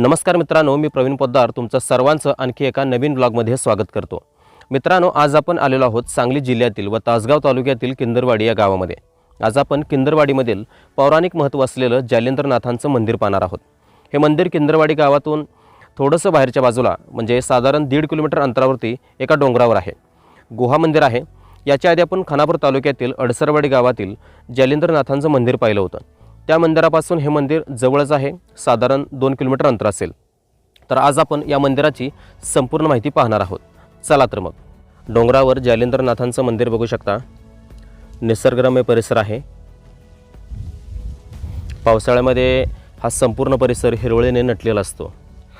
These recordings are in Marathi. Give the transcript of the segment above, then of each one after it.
नमस्कार मित्रांनो मी प्रवीण पोद्दार तुमचं सर्वांचं आणखी एका नवीन ब्लॉगमध्ये स्वागत करतो. मित्रांनो आज आपण आलेलो आहोत सांगली जिल्ह्यातील व तासगाव तालुक्यातील किंदरवाडी या गावामध्ये. आज आपण किंदरवाडीमधील पौराणिक महत्त्व असलेलं जालेंद्रनाथांचं मंदिर पाहणार आहोत. हे मंदिर किंदरवाडी गावातून थोडंसं बाहेरच्या बाजूला म्हणजे साधारण दीड किलोमीटर अंतरावरती एका डोंगरावर आहे. गुहा मंदिर आहे. याच्या आधी आपण खानापूर तालुक्यातील अडसरवाडी गावातील जालेंद्रनाथांचं मंदिर पाहिलं होतं. त्या मंदिरापासून हे मंदिर जवळच आहे. साधारण दोन किलोमीटर अंतर असेल. तर आज आपण या मंदिराची संपूर्ण माहिती पाहणार आहोत. चला तर मग. डोंगरावर जालेंद्रनाथांचं मंदिर बघू शकता. निसर्गरम्य परिसर आहे. पावसाळ्यामध्ये हा संपूर्ण परिसर हिरवळीने नटलेला असतो.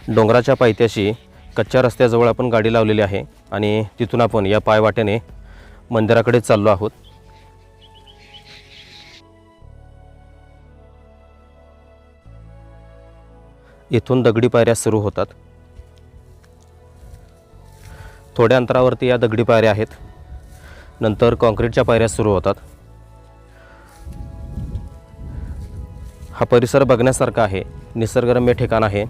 डोंगराच्या पायथ्याशी कच्च्या रस्त्याजवळ आपण गाडी लावलेली आहे आणि तिथून आपण या पायवाट्याने मंदिराकडे चाललो आहोत. इथून दगडी पायऱ्या सुरू होतात. थोड्या अंतरावरती या दगडी पायऱ्या आहेत. नंतर कॉन्क्रीटच्या पायऱ्या सुरू होतात. हा परिसर बघण्यासारखा आहे. निसर्गरम्य ठिकाण आहे.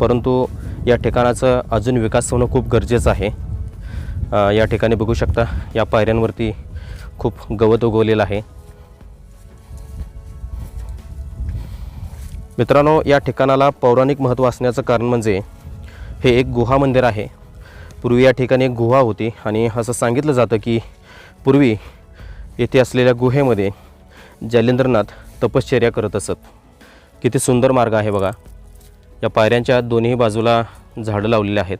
परंतु या ठिकाणाचं अजून विकास होणं खूप गरजेचं आहे. या ठिकाणी बघू शकता या पायऱ्यांवरती खूप गवत उगवलेलं आहे. मित्रांनो या ठिकाणाला पौराणिक महत्त्व असण्याचं कारण म्हणजे हे एक गुहा मंदिर आहे. पूर्वी या ठिकाणी एक गुहा होती आणि असं सांगितलं जातं की पूर्वी येथे असलेल्या गुहेमध्ये जैलेंद्रनाथ तपश्चर्या करत असत. किती सुंदर मार्ग आहे बघा. या पायऱ्यांच्या दोन्ही बाजूला झाडं लावलेली आहेत.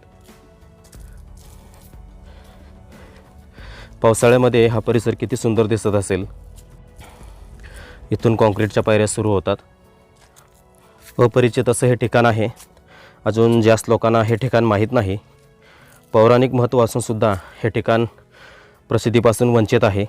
पावसाळ्यामध्ये हा परिसर किती सुंदर दिसत असेल. इथून कॉन्क्रीटच्या पायऱ्या सुरू होतात. अपरिचित असं हे ठिकाण आहे. अजून जास्त लोकांना हे ठिकाण माहीत नाही पौराणिक महत्त्व असूनसुद्धा हे ठिकाण प्रसिद्धीपासून वंचित आहे.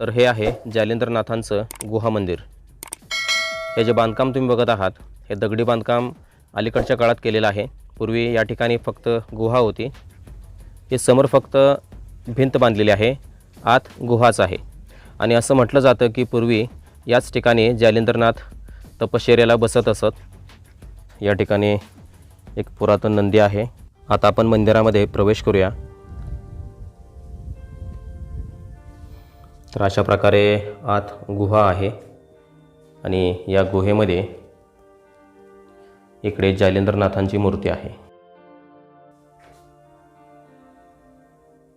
तर हे आहे जालेंद्रनाथांचं गुहा मंदिर. हे जे बांधकाम तुम्ही बघत आहात हे दगडी बांधकाम अलीकडच्या काळात केलेलं आहे. पूर्वी या ठिकाणी फक्त गुहा होती. हे समोर फक्त भिंत बांधलेली आहे आत गुहाच आहे. आणि असं म्हटलं जातं की पूर्वी याच ठिकाणी जालिंद्रनाथ तपश्चर्याला बसत असत. या ठिकाणी एक पुरातन नंदी आहे. आता आपण मंदिरामध्ये प्रवेश करूया. तर अशा प्रकारे आत गुहा आहे. आणि या गुहेमध्ये इकडे जालेंद्रनाथांची मूर्ती आहे.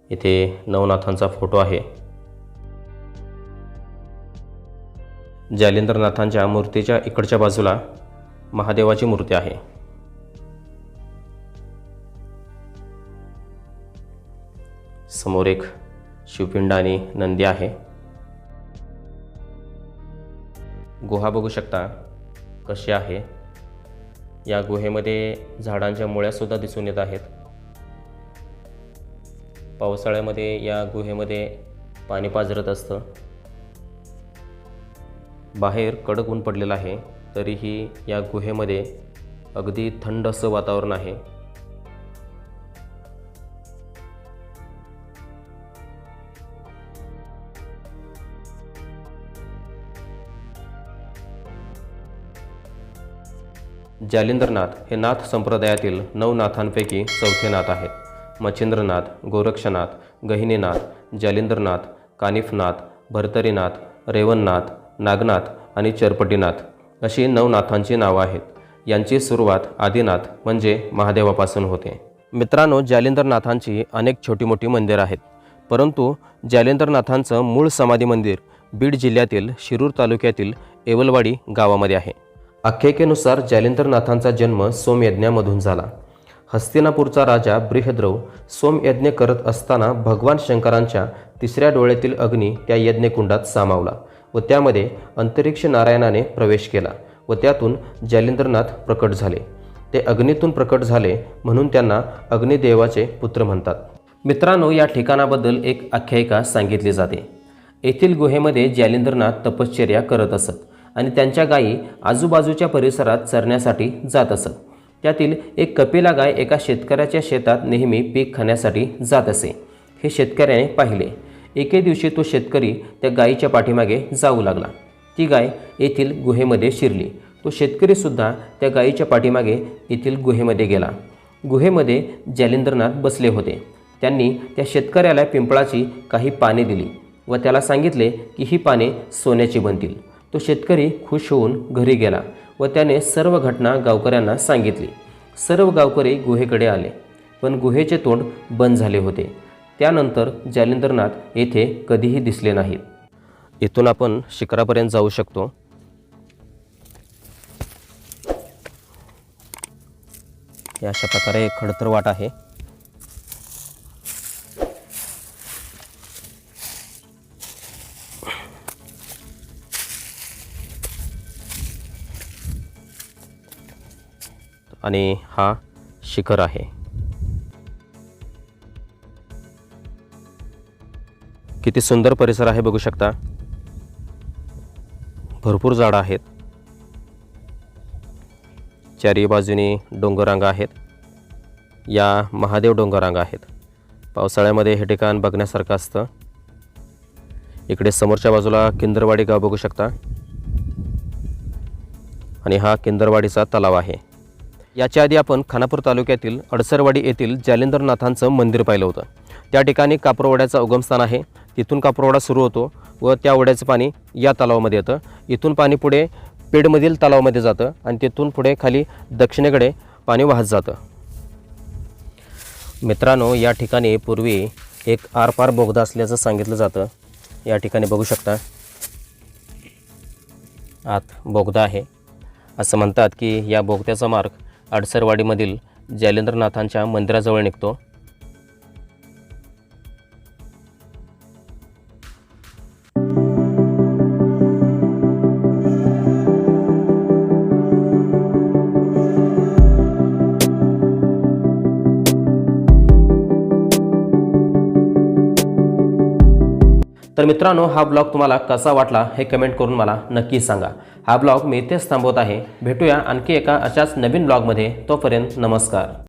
इथे नवनाथांचा फोटो आहे. जालेंद्रनाथांच्या मूर्तीच्या इकडच्या बाजूला महादेवाची मूर्ती आहे. समोर एक शिवपिंड आणि नंदी आहे. गुहा बघू शकता कशी आहे. या गुहेमध्ये झाडांच्या मुळ्यासुद्धा दिसून येत आहेत. पावसाळ्यामध्ये या गुहेमध्ये पाणी पाझरत असतं. बाहेर कडक ऊन पडलेलं आहे तरीही या गुहेमध्ये अगदी थंड असं वातावरण आहे. जालिंद्रनाथ हे नाथ संप्रदायातील नऊ नाथांपैकी चौथे नाथ आहेत मच्छिंद्रनाथ गोरक्षनाथ गहिनीनाथ जालिंद्रनाथ कानिफनाथ भरतरीनाथ रेवणनाथ नागनाथ आणि चरपटीनाथ अशी नऊ नाथांची नावं आहेत. यांची सुरुवात आदिनाथ म्हणजे महादेवापासून होते. मित्रांनो जालिंद्रनाथांची अनेक छोटी मोठी मंदिरं आहेत. परंतु जालिंद्रनाथांचं मूळ समाधी मंदिर बीड जिल्ह्यातील शिरूर तालुक्यातील एवलवाडी गावामध्ये आहे. आख्यायिकेनुसार जालिंद्रनाथांचा जन्म सोमयज्ञामधून झाला. हस्तिनापूरचा राजा बृहद्रव सोमयज्ञ करत असताना भगवान शंकरांच्या तिसऱ्या डोळ्यातील अग्नी त्या यज्ञकुंडात सामावला व त्यामध्ये अंतरिक्ष नारायणाने प्रवेश केला व त्यातून जालिंद्रनाथ प्रकट झाले. ते अग्नीतून प्रकट झाले म्हणून त्यांना अग्निदेवाचे पुत्र म्हणतात. मित्रांनो या ठिकाणाबद्दल एक आख्यायिका सांगितली जाते. येथील गुहेमध्ये जालिंद्रनाथ तपश्चर्या करत असत. आणि त्यांच्या गायी आजूबाजूच्या परिसरात चरण्यासाठी जात असत. त्यातील एक कपिला गाय एका शेतकऱ्याच्या शेतात नेहमी पीक खाण्यासाठी जात असे. हे शेतकऱ्याने पाहिले. एके दिवशी तो शेतकरी त्या गायीच्या पाठीमागे जाऊ लागला. ती गाय येथील गुहेमध्ये शिरली. तो शेतकरीसुद्धा त्या गायीच्या पाठीमागे येथील गुहेमध्ये गेला. गुहेमध्ये जालिंद्रनाथ बसले होते. त्यांनी त्या शेतकऱ्याला पिंपळाची काही पाने दिली व त्याला सांगितले की ही पाने सोन्याची बनतील. तो शेतकरी खुश होऊन घरी गेला व त्याने सर्व घटना गावकऱ्यांना सांगितली. सर्व गावकरी गुहेकडे आले पण गुहेचे तोंड बंद झाले होते. त्यानंतर जालिंदरनाथ येथे कधीही दिसले नाहीत. इथून आपण शिखरापर्यंत जाऊ शकतो. अशा प्रकारे खडतर वाट आहे. आणि हा शिखर आहे. किती सुंदर परिसर आहे बघू शकता. भरपूर झाडं आहेत. चारी बाजूनी डोंगरांगा आहेत. या महादेव डोंगरांगा आहेत. पावसाळ्यामध्ये हे ठिकाण बघण्यासारखं असतं. इकडे समोरच्या बाजूला किंदरवाडी गाव बघू शकता. आणि हा किंदरवाडीचा तलाव आहे. याच्या आधी आपण खानापूर तालुक्यातील अडसरवाडी येथील जालिंदरनाथांचं मंदिर पाहिलं होतं. त्या ठिकाणी कापरवड्याचं उगमस्थान आहे. तिथून कापरवडा सुरू होतो व त्या ओढ्याचं पाणी या तलावामध्ये येतं. इथून पाणी पुढे पेडमधील तलावामध्ये जातं आणि तिथून पुढे खाली दक्षिणेकडे पाणी वाहत जातं. मित्रांनो या ठिकाणी पूर्वी एक आरपार बोगदा असल्याचं सांगितलं जातं. या ठिकाणी बघू शकता. आत बोगदा आहे. असं म्हणतात की या बोगद्याचा मार्ग अडसरवाडीमधील जैलेंद्रनाथांच्या मंदिराजवळ निघतो. तर मित्रांनो हा ब्लॉग तुम्हाला कसा वाटला हे कमेंट करून मला नक्की सांगा. हा ब्लॉग मी इथेच थांबवत आहे. भेटूया आणखी एका अशाच नवीन ब्लॉगमध्ये. तोपर्यंत नमस्कार.